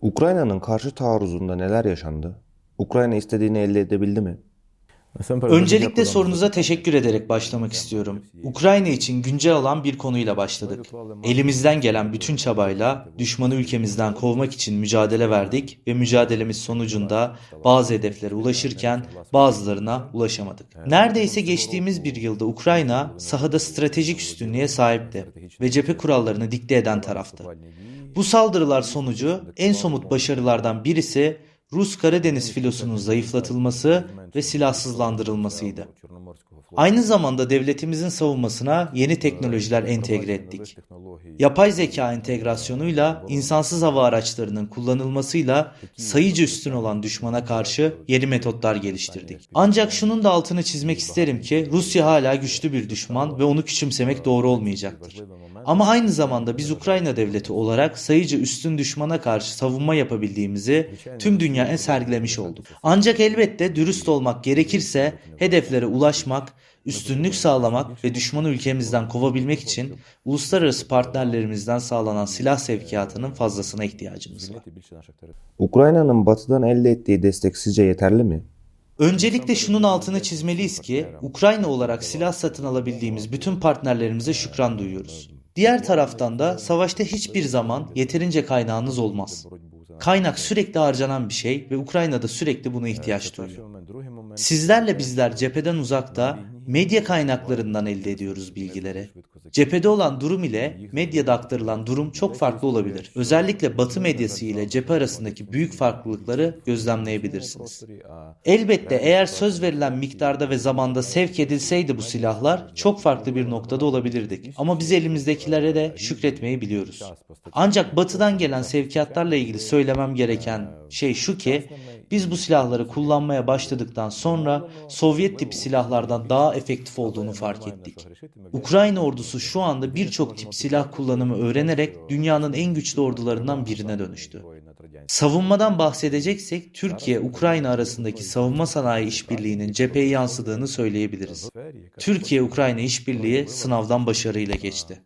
Ukrayna'nın karşı taarruzunda neler yaşandı? Ukrayna istediğini elde edebildi mi? Öncelikle sorunuza teşekkür ederek başlamak istiyorum. Ukrayna için güncel olan bir konuyla başladık. Elimizden gelen bütün çabayla düşmanı ülkemizden kovmak için mücadele verdik ve mücadelemiz sonucunda bazı hedeflere ulaşırken bazılarına ulaşamadık. Neredeyse geçtiğimiz bir yılda Ukrayna sahada stratejik üstünlüğe sahipti ve cephe kurallarını dikte eden taraftı. Bu saldırılar sonucu en somut başarılardan birisi Rus Karadeniz filosunun zayıflatılması ve silahsızlandırılmasıydı. Aynı zamanda devletimizin savunmasına yeni teknolojiler entegre ettik. Yapay zeka entegrasyonuyla insansız hava araçlarının kullanılmasıyla sayıcı üstün olan düşmana karşı yeni metotlar geliştirdik. Ancak şunun da altını çizmek isterim ki Rusya hala güçlü bir düşman ve onu küçümsemek doğru olmayacaktır. Ama aynı zamanda biz Ukrayna devleti olarak sayıcı üstün düşmana karşı savunma yapabildiğimizi tüm dünyaya sergilemiş olduk. Ancak elbette dürüst olmak gerekirse hedeflere ulaşmak, üstünlük sağlamak ve düşmanı ülkemizden kovabilmek için uluslararası partnerlerimizden sağlanan silah sevkiyatının fazlasına ihtiyacımız var. Ukrayna'nın batıdan elde ettiği destek sizce yeterli mi? Öncelikle şunun altını çizmeliyiz ki Ukrayna olarak silah satın alabildiğimiz bütün partnerlerimize şükran duyuyoruz. Diğer taraftan da savaşta hiçbir zaman yeterince kaynağınız olmaz. Kaynak sürekli harcanan bir şey ve Ukrayna'da sürekli buna ihtiyaç duyuyor. Sizlerle bizler cepheden uzakta medya kaynaklarından elde ediyoruz bilgileri. Cephede olan durum ile medyada aktarılan durum çok farklı olabilir. Özellikle Batı medyası ile cephe arasındaki büyük farklılıkları gözlemleyebilirsiniz. Elbette eğer söz verilen miktarda ve zamanda sevk edilseydi bu silahlar çok farklı bir noktada olabilirdik. Ama biz elimizdekilere de şükretmeyi biliyoruz. Ancak batıdan gelen sevkiyatlarla ilgili söylemem gereken şey şu ki biz bu silahları kullanmaya başladıktan sonra Sovyet tipi silahlardan daha efektif olduğunu fark ettik. Ukrayna ordusu şu anda birçok tip silah kullanımı öğrenerek dünyanın en güçlü ordularından birine dönüştü. Savunmadan bahsedeceksek Türkiye-Ukrayna arasındaki savunma sanayi işbirliğinin cepheye yansıdığını söyleyebiliriz. Türkiye-Ukrayna işbirliği sınavdan başarıyla geçti.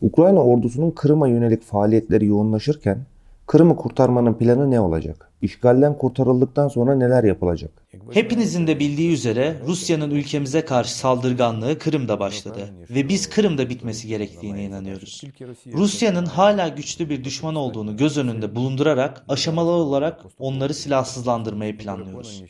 Ukrayna ordusunun Kırım'a yönelik faaliyetleri yoğunlaşırken Kırım'ı kurtarmanın planı ne olacak? İşgalden kurtarıldıktan sonra neler yapılacak? Hepinizin de bildiği üzere Rusya'nın ülkemize karşı saldırganlığı Kırım'da başladı ve biz Kırım'da bitmesi gerektiğine inanıyoruz. Rusya'nın hala güçlü bir düşman olduğunu göz önünde bulundurarak aşamalı olarak onları silahsızlandırmayı planlıyoruz.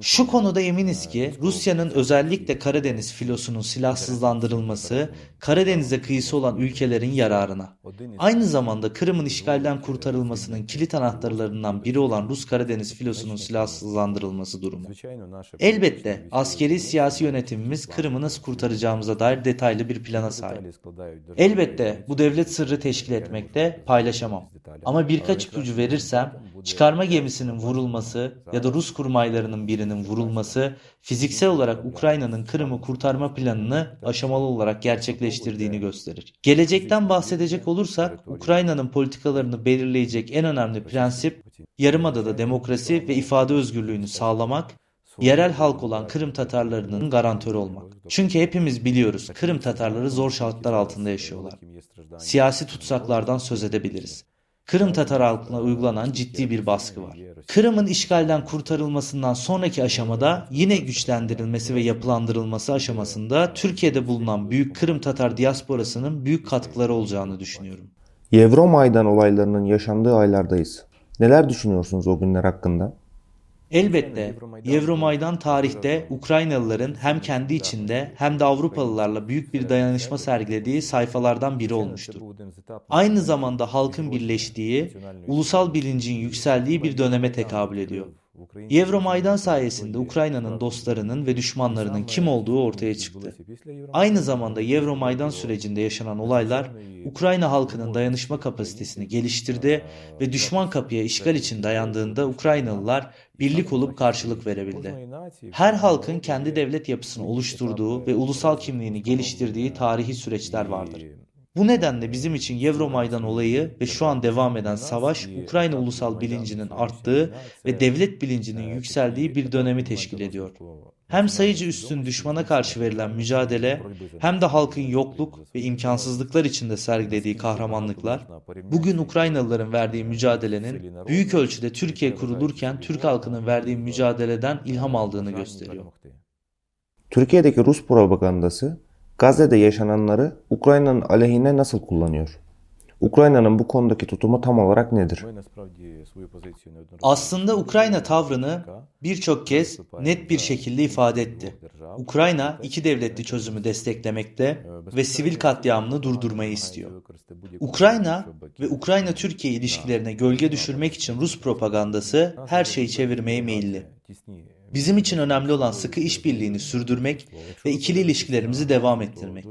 Şu konuda eminiz ki Rusya'nın özellikle Karadeniz filosunun silahsızlandırılması Karadeniz'e kıyısı olan ülkelerin yararına. Aynı zamanda Kırım'ın işgalden kurtarılmasının kilit anahtarlarından biri olan Rus Karadeniz filosunun silahsızlandırılması durumu. Elbette askeri siyasi yönetimimiz Kırım'ı nasıl kurtaracağımıza dair detaylı bir plana sahip. Elbette bu devlet sırrı teşkil etmekte paylaşamam. Ama birkaç ipucu verirsem çıkarma gemisinin vurulması ya da Rus kurmaylarının birinin vurulması fiziksel olarak Ukrayna'nın Kırım'ı kurtarma planını aşamalı olarak gerçekleştirdiğini gösterir. Gelecekten bahsedecek olursak Ukrayna'nın politikalarını belirleyecek en önemli prensip Yarımada'da demokrasi ve ifade özgürlüğünü sağlamak, yerel halk olan Kırım Tatarlarının garantörü olmak. Çünkü hepimiz biliyoruz Kırım Tatarları zor şartlar altında yaşıyorlar. Siyasi tutsaklardan söz edebiliriz. Kırım Tatar halkına uygulanan ciddi bir baskı var. Kırım'ın işgalden kurtarılmasından sonraki aşamada yine güçlendirilmesi ve yapılandırılması aşamasında Türkiye'de bulunan büyük Kırım Tatar diasporasının büyük katkıları olacağını düşünüyorum. Yevromaydan olaylarının yaşandığı aylardayız. Neler düşünüyorsunuz o günler hakkında? Elbette Euromaidan tarihte Ukraynalıların hem kendi içinde hem de Avrupalılarla büyük bir dayanışma sergilediği sayfalardan biri olmuştur. Aynı zamanda halkın birleştiği, ulusal bilincin yükseldiği bir döneme tekabül ediyor. Euromaidan sayesinde Ukrayna'nın dostlarının ve düşmanlarının kim olduğu ortaya çıktı. Aynı zamanda Euromaidan sürecinde yaşanan olaylar Ukrayna halkının dayanışma kapasitesini geliştirdi ve düşman kapıya işgal için dayandığında Ukraynalılar birlik olup karşılık verebildi. Her halkın kendi devlet yapısını oluşturduğu ve ulusal kimliğini geliştirdiği tarihi süreçler vardır. Bu nedenle bizim için Euromaidan olayı ve şu an devam eden savaş Ukrayna ulusal bilincinin arttığı ve devlet bilincinin yükseldiği bir dönemi teşkil ediyor. Hem sayıcı üstün düşmana karşı verilen mücadele hem de halkın yokluk ve imkansızlıklar içinde sergilediği kahramanlıklar bugün Ukraynalıların verdiği mücadelenin büyük ölçüde Türkiye kurulurken Türk halkının verdiği mücadeleden ilham aldığını gösteriyor. Türkiye'deki Rus propagandası Gazze'de yaşananları Ukrayna'nın aleyhine nasıl kullanıyor? Ukrayna'nın bu konudaki tutumu tam olarak nedir? Aslında Ukrayna tavrını birçok kez net bir şekilde ifade etti. Ukrayna iki devletli çözümü desteklemekte ve sivil katliamını durdurmayı istiyor. Ukrayna ve Ukrayna-Türkiye ilişkilerine gölge düşürmek için Rus propagandası her şeyi çevirmeye meyilli. Bizim için önemli olan sıkı işbirliğini sürdürmek ve ikili ilişkilerimizi devam ettirmek.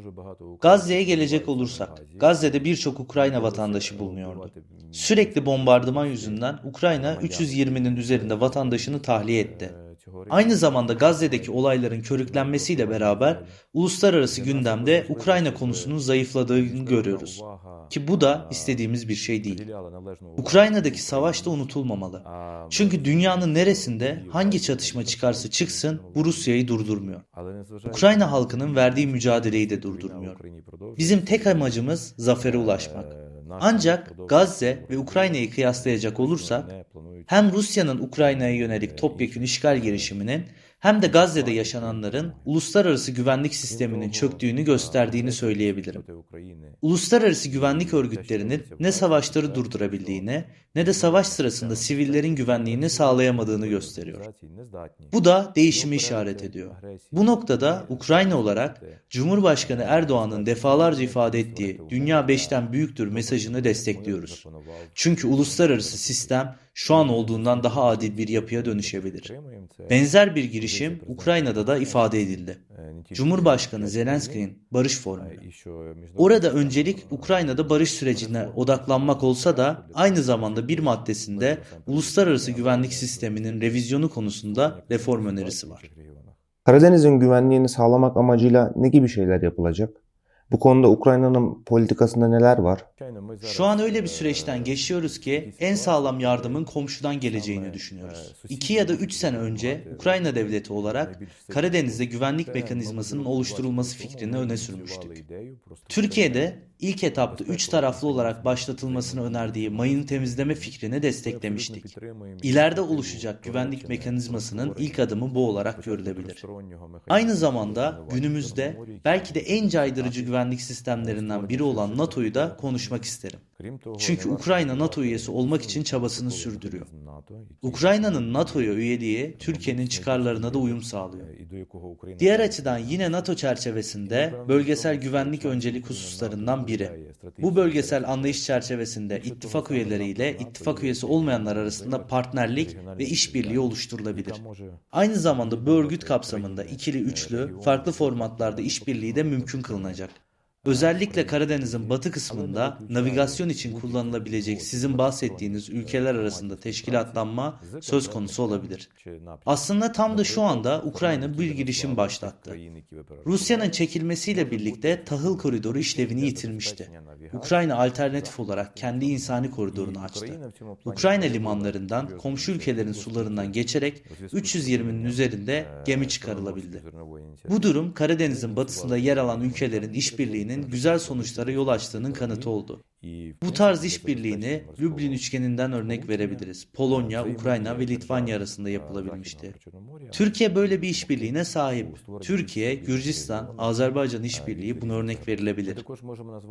Gazze'ye gelecek olursak, Gazze'de birçok Ukrayna vatandaşı bulunuyordu. Sürekli bombardıman yüzünden Ukrayna 320'nin üzerinde vatandaşını tahliye etti. Aynı zamanda Gazze'deki olayların körüklenmesiyle beraber uluslararası gündemde Ukrayna konusunun zayıfladığını görüyoruz. Ki bu da istediğimiz bir şey değil. Ukrayna'daki savaş da unutulmamalı. Çünkü dünyanın neresinde hangi çatışma çıkarsa çıksın bu Rusya'yı durdurmuyor. Ukrayna halkının verdiği mücadeleyi de durdurmuyor. Bizim tek amacımız zafere ulaşmak. Ancak Gazze ve Ukrayna'yı kıyaslayacak olursak hem Rusya'nın Ukrayna'ya yönelik topyekün işgal girişiminin hem de Gazze'de yaşananların uluslararası güvenlik sisteminin çöktüğünü gösterdiğini söyleyebilirim. Uluslararası güvenlik örgütlerinin ne savaşları durdurabildiğini ne de savaş sırasında sivillerin güvenliğini sağlayamadığını gösteriyor. Bu da değişimi işaret ediyor. Bu noktada Ukrayna olarak Cumhurbaşkanı Erdoğan'ın defalarca ifade ettiği dünya beşten büyüktür mesajını destekliyoruz. Çünkü uluslararası sistem şu an olduğundan daha adil bir yapıya dönüşebilir. Benzer bir girişim Ukrayna'da da ifade edildi. Cumhurbaşkanı Zelenski'nin barış formülü. Orada öncelik Ukrayna'da barış sürecine odaklanmak olsa da aynı zamanda bir maddesinde uluslararası güvenlik sisteminin revizyonu konusunda reform önerisi var. Karadeniz'in güvenliğini sağlamak amacıyla ne gibi şeyler yapılacak? Bu konuda Ukrayna'nın politikasında neler var? Şu an öyle bir süreçten geçiyoruz ki en sağlam yardımın komşudan geleceğini düşünüyoruz. 2 ya da 3 sene önce Ukrayna devleti olarak Karadeniz'de güvenlik mekanizmasının oluşturulması fikrini öne sürmüştük. Türkiye'de ilk etapta 3 taraflı olarak başlatılmasını önerdiği mayın temizleme fikrini desteklemiştik. İleride oluşacak güvenlik mekanizmasının ilk adımı bu olarak görülebilir. Aynı zamanda günümüzde belki de en caydırıcı güvenlik sistemlerinden biri olan NATO'yu da konuşmak isterim. Çünkü Ukrayna NATO üyesi olmak için çabasını sürdürüyor. Ukrayna'nın NATO'ya üyeliği Türkiye'nin çıkarlarına da uyum sağlıyor. Diğer açıdan yine NATO çerçevesinde bölgesel güvenlik öncelik hususlarından biri. Bu bölgesel anlayış çerçevesinde ittifak üyeleriyle ittifak üyesi olmayanlar arasında partnerlik ve işbirliği oluşturulabilir. Aynı zamanda bu örgüt kapsamında ikili üçlü farklı formatlarda işbirliği de mümkün kılınacak. Özellikle Karadeniz'in batı kısmında navigasyon için kullanılabilecek sizin bahsettiğiniz ülkeler arasında teşkilatlanma söz konusu olabilir. Aslında tam da şu anda Ukrayna bir girişim başlattı. Rusya'nın çekilmesiyle birlikte tahıl koridoru işlevini yitirmişti. Ukrayna alternatif olarak kendi insani koridorunu açtı. Ukrayna limanlarından komşu ülkelerin sularından geçerek 320'nin üzerinde gemi çıkarılabildi. Bu durum Karadeniz'in batısında yer alan ülkelerin işbirliğinin güzel sonuçlara yol açtığının kanıtı oldu. Bu tarz işbirliğini Lublin üçgeninden örnek verebiliriz. Polonya, Ukrayna ve Litvanya arasında yapılabilmişti. Türkiye böyle bir işbirliğine sahip. Türkiye, Gürcistan, Azerbaycan işbirliği buna örnek verilebilir.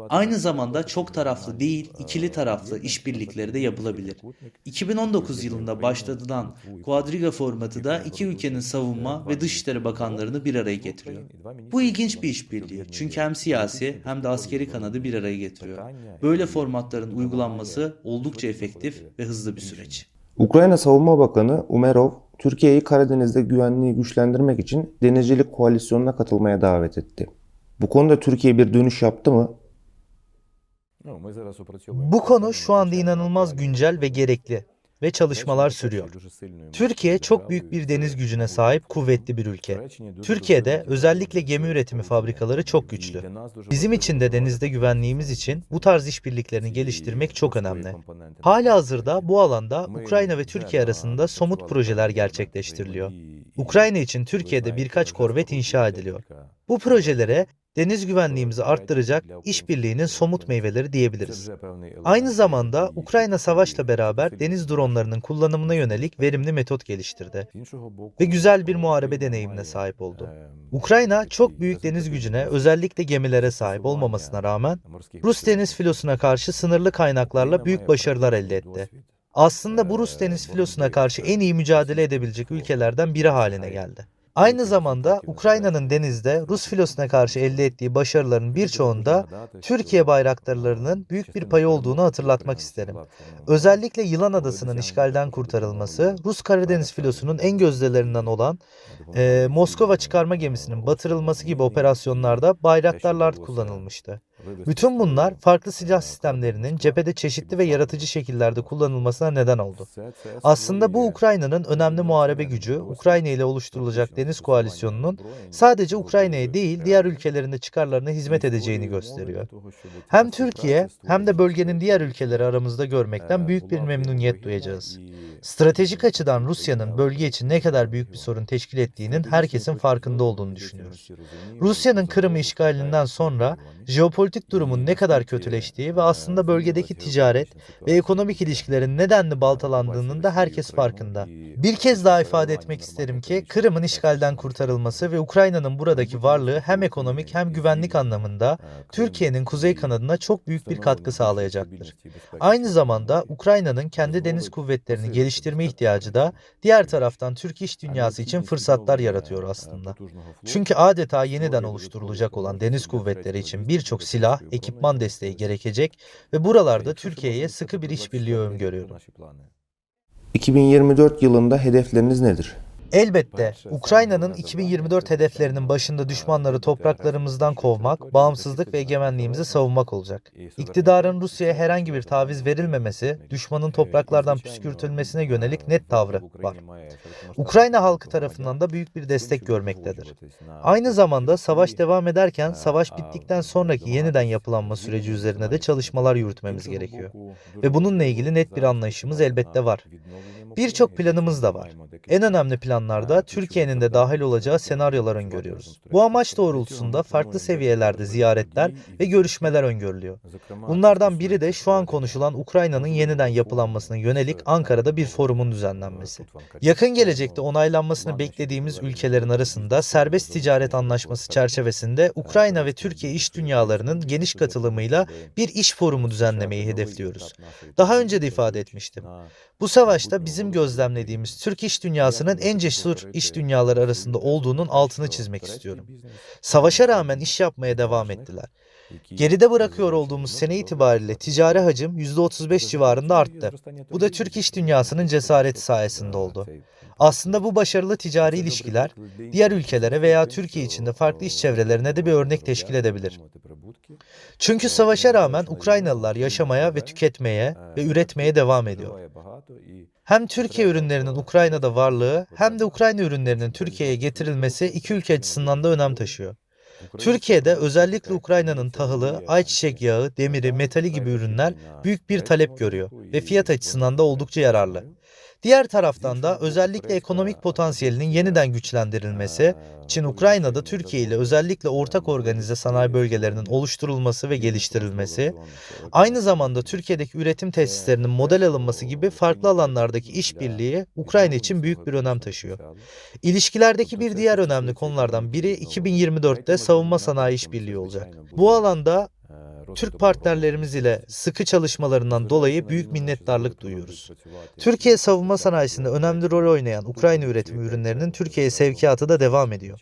Aynı zamanda çok taraflı değil, ikili taraflı işbirlikleri de yapılabilir. 2019 yılında başlatılan Quadriga formatı da iki ülkenin savunma ve dışişleri bakanlarını bir araya getiriyor. Bu ilginç bir işbirliği çünkü hem siyasi hem de askeri kanadı bir araya getiriyor. Böyle formatların uygulanması oldukça efektif ve hızlı bir süreç. Ukrayna Savunma Bakanı Umerov, Türkiye'yi Karadeniz'de güvenliği güçlendirmek için denizcilik koalisyonuna katılmaya davet etti. Bu konuda Türkiye bir dönüş yaptı mı? Bu konu şu anda inanılmaz güncel ve gerekli. Ve çalışmalar sürüyor. Türkiye çok büyük bir deniz gücüne sahip kuvvetli bir ülke. Türkiye'de özellikle gemi üretimi fabrikaları çok güçlü. Bizim için de denizde güvenliğimiz için bu tarz işbirliklerini geliştirmek çok önemli. Hala hazırda bu alanda Ukrayna ve Türkiye arasında somut projeler gerçekleştiriliyor. Ukrayna için Türkiye'de birkaç korvet inşa ediliyor. Bu projelere deniz güvenliğimizi arttıracak işbirliğinin somut meyveleri diyebiliriz. Aynı zamanda Ukrayna savaşla beraber deniz dronlarının kullanımına yönelik verimli metot geliştirdi ve güzel bir muharebe deneyimine sahip oldu. Ukrayna çok büyük deniz gücüne özellikle gemilere sahip olmamasına rağmen Rus deniz filosuna karşı sınırlı kaynaklarla büyük başarılar elde etti. Aslında bu Rus deniz filosuna karşı en iyi mücadele edebilecek ülkelerden biri haline geldi. Aynı zamanda Ukrayna'nın denizde Rus filosuna karşı elde ettiği başarıların birçoğunda Türkiye bayraktarlarının büyük bir payı olduğunu hatırlatmak isterim. Özellikle Yılan Adası'nın işgalden kurtarılması, Rus Karadeniz filosunun en gözdelerinden olan e, Moskova çıkarma gemisinin batırılması gibi operasyonlarda bayraktarlar kullanılmıştı. Bütün bunlar farklı silah sistemlerinin cephede çeşitli ve yaratıcı şekillerde kullanılmasına neden oldu. Aslında bu Ukrayna'nın önemli muharebe gücü, Ukrayna ile oluşturulacak deniz koalisyonunun sadece Ukrayna'ya değil diğer ülkelerinde çıkarlarına hizmet edeceğini gösteriyor. Hem Türkiye hem de bölgenin diğer ülkeleri aramızda görmekten büyük bir memnuniyet duyacağız. Stratejik açıdan Rusya'nın bölge için ne kadar büyük bir sorun teşkil ettiğinin herkesin farkında olduğunu düşünüyoruz. Rusya'nın Kırım'ı işgalinden sonra jeopolitik durumun ne kadar kötüleştiği ve aslında bölgedeki ticaret ve ekonomik ilişkilerin nedenli baltalandığının da herkes farkında. Bir kez daha ifade etmek isterim ki Kırım'ın işgalden kurtarılması ve Ukrayna'nın buradaki varlığı hem ekonomik hem güvenlik anlamında Türkiye'nin kuzey kanadına çok büyük bir katkı sağlayacaktır. Aynı zamanda Ukrayna'nın kendi deniz kuvvetlerini geliştirme ihtiyacı da diğer taraftan Türk iş dünyası için fırsatlar yaratıyor aslında. Çünkü adeta yeniden oluşturulacak olan deniz kuvvetleri için birçok silah, ekipman desteği gerekecek ve buralarda Türkiye'ye sıkı bir işbirliği öngörüyorum. 2024 yılında hedefleriniz nedir? Elbette Ukrayna'nın 2024 hedeflerinin başında düşmanları topraklarımızdan kovmak, bağımsızlık ve egemenliğimizi savunmak olacak. İktidarın Rusya'ya herhangi bir taviz verilmemesi, düşmanın topraklardan püskürtülmesine yönelik net tavrı var. Ukrayna halkı tarafından da büyük bir destek görmektedir. Aynı zamanda savaş devam ederken savaş bittikten sonraki yeniden yapılanma süreci üzerine de çalışmalar yürütmemiz gerekiyor. Ve bununla ilgili net bir anlayışımız elbette var. Birçok planımız da var. En önemli planlarda Türkiye'nin de dahil olacağı senaryolar öngörüyoruz. Bu amaç doğrultusunda farklı seviyelerde ziyaretler ve görüşmeler öngörülüyor. Bunlardan biri de şu an konuşulan Ukrayna'nın yeniden yapılanmasına yönelik Ankara'da bir forumun düzenlenmesi. Yakın gelecekte onaylanmasını beklediğimiz ülkelerin arasında serbest ticaret anlaşması çerçevesinde Ukrayna ve Türkiye iş dünyalarının geniş katılımıyla bir iş forumu düzenlemeyi hedefliyoruz. Daha önce de ifade etmiştim. Bu savaşta bizim gözlemlediğimiz Türk iş dünyasının en cesur iş dünyaları arasında olduğunun altını çizmek istiyorum. Savaşa rağmen iş yapmaya devam ettiler. Geride bırakıyor olduğumuz sene itibariyle ticari hacim %35 civarında arttı. Bu da Türk iş dünyasının cesareti sayesinde oldu. Aslında bu başarılı ticari ilişkiler diğer ülkelere veya Türkiye içinde farklı iş çevrelerine de bir örnek teşkil edebilir. Çünkü savaşa rağmen Ukraynalılar yaşamaya ve tüketmeye ve üretmeye devam ediyor. Hem Türkiye ürünlerinin Ukrayna'da varlığı hem de Ukrayna ürünlerinin Türkiye'ye getirilmesi iki ülke açısından da önem taşıyor. Türkiye'de özellikle Ukrayna'nın tahılı, ayçiçek yağı, demiri, metali gibi ürünler büyük bir talep görüyor ve fiyat açısından da oldukça yararlı. Diğer taraftan da özellikle ekonomik potansiyelinin yeniden güçlendirilmesi, Çin Ukrayna'da Türkiye ile özellikle ortak organize sanayi bölgelerinin oluşturulması ve geliştirilmesi, aynı zamanda Türkiye'deki üretim tesislerinin model alınması gibi farklı alanlardaki işbirliği Ukrayna için büyük bir önem taşıyor. İlişkilerdeki bir diğer önemli konulardan biri 2024'te savunma sanayi işbirliği olacak. Bu alanda Türk partnerlerimiz ile sıkı çalışmalarından dolayı büyük minnettarlık duyuyoruz. Türkiye savunma sanayisinde önemli rol oynayan Ukrayna üretimi ürünlerinin Türkiye'ye sevkiyatı da devam ediyor.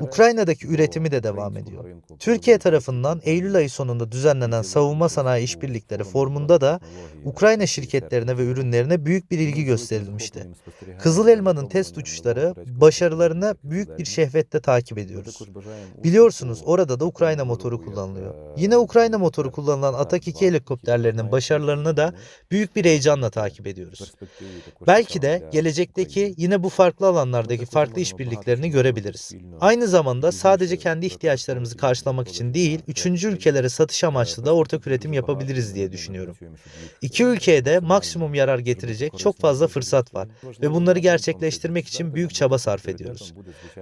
Ukrayna'daki üretimi de devam ediyor. Türkiye tarafından Eylül ayı sonunda düzenlenen savunma sanayi işbirlikleri formunda da Ukrayna şirketlerine ve ürünlerine büyük bir ilgi gösterilmişti. Kızıl Elma'nın test uçuşları başarılarını büyük bir şehvetle takip ediyoruz. Biliyorsunuz orada da Ukrayna motoru kullanılıyor. Yine Ukrayna motoru motoru kullanılan Atak 2 helikopterlerinin başarılarını da büyük bir heyecanla takip ediyoruz. Belki de gelecekteki yine bu farklı alanlardaki farklı işbirliklerini görebiliriz. Aynı zamanda sadece kendi ihtiyaçlarımızı karşılamak için değil, üçüncü ülkelere satış amaçlı da ortak üretim yapabiliriz diye düşünüyorum. İki ülkeye de maksimum yarar getirecek çok fazla fırsat var ve bunları gerçekleştirmek için büyük çaba sarf ediyoruz.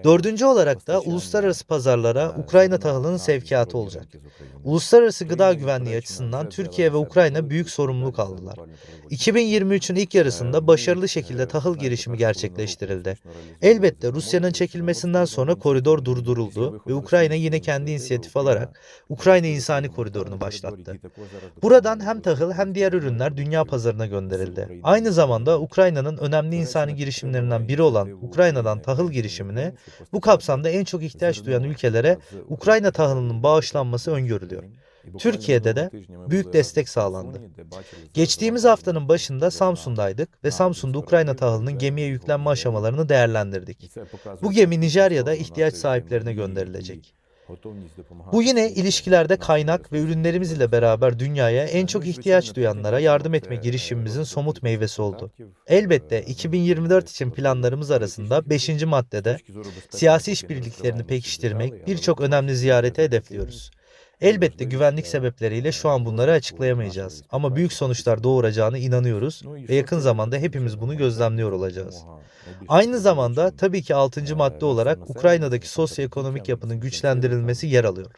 Dördüncü olarak da uluslararası pazarlara Ukrayna tahılının sevkiyatı olacak. Uluslararası gıda güvenliği açısından Türkiye ve Ukrayna büyük sorumluluk aldılar. 2023'ün ilk yarısında başarılı şekilde tahıl girişimi gerçekleştirildi. Elbette Rusya'nın çekilmesinden sonra koridor durduruldu ve Ukrayna yine kendi inisiyatif alarak Ukrayna İnsani Koridoru'nu başlattı. Buradan hem tahıl hem diğer ürünler dünya pazarına gönderildi. Aynı zamanda Ukrayna'nın önemli insani girişimlerinden biri olan Ukrayna'dan tahıl girişimini bu kapsamda en çok ihtiyaç duyan ülkelere Ukrayna tahılının bağışlanması öngörülüyor. Türkiye'de de büyük destek sağlandı. Geçtiğimiz haftanın başında Samsun'daydık ve Samsun'da Ukrayna tahılının gemiye yüklenme aşamalarını değerlendirdik. Bu gemi Nijerya'da ihtiyaç sahiplerine gönderilecek. Bu yine ilişkilerde kaynak ve ürünlerimiz ile beraber dünyaya en çok ihtiyaç duyanlara yardım etme girişimimizin somut meyvesi oldu. Elbette 2024 için planlarımız arasında 5. maddede siyasi işbirliklerini pekiştirmek birçok önemli ziyareti hedefliyoruz. Elbette güvenlik sebepleriyle şu an bunları açıklayamayacağız ama büyük sonuçlar doğuracağına inanıyoruz ve yakın zamanda hepimiz bunu gözlemliyor olacağız. Aynı zamanda tabii ki 6. madde olarak Ukrayna'daki sosyoekonomik yapının güçlendirilmesi yer alıyor.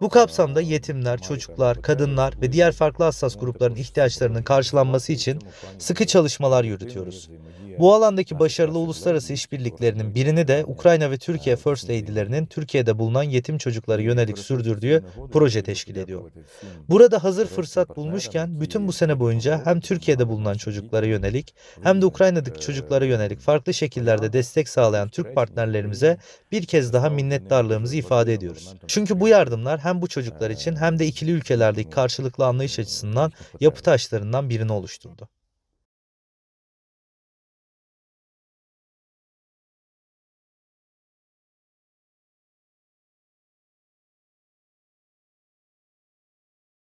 Bu kapsamda yetimler, çocuklar, kadınlar ve diğer farklı hassas grupların ihtiyaçlarının karşılanması için sıkı çalışmalar yürütüyoruz. Bu alandaki başarılı uluslararası işbirliklerinin birini de Ukrayna ve Türkiye First Lady'lerinin Türkiye'de bulunan yetim çocuklara yönelik sürdürdüğü proje teşkil ediyor. Burada hazır fırsat bulmuşken bütün bu sene boyunca hem Türkiye'de bulunan çocuklara yönelik hem de Ukrayna'daki çocuklara yönelik farklı şekillerde destek sağlayan Türk partnerlerimize bir kez daha minnettarlığımızı ifade ediyoruz. Çünkü bu yardımlar hem bu çocuklar için hem de ikili ülkelerdeki karşılıklı anlayış açısından yapı taşlarından birini oluşturdu.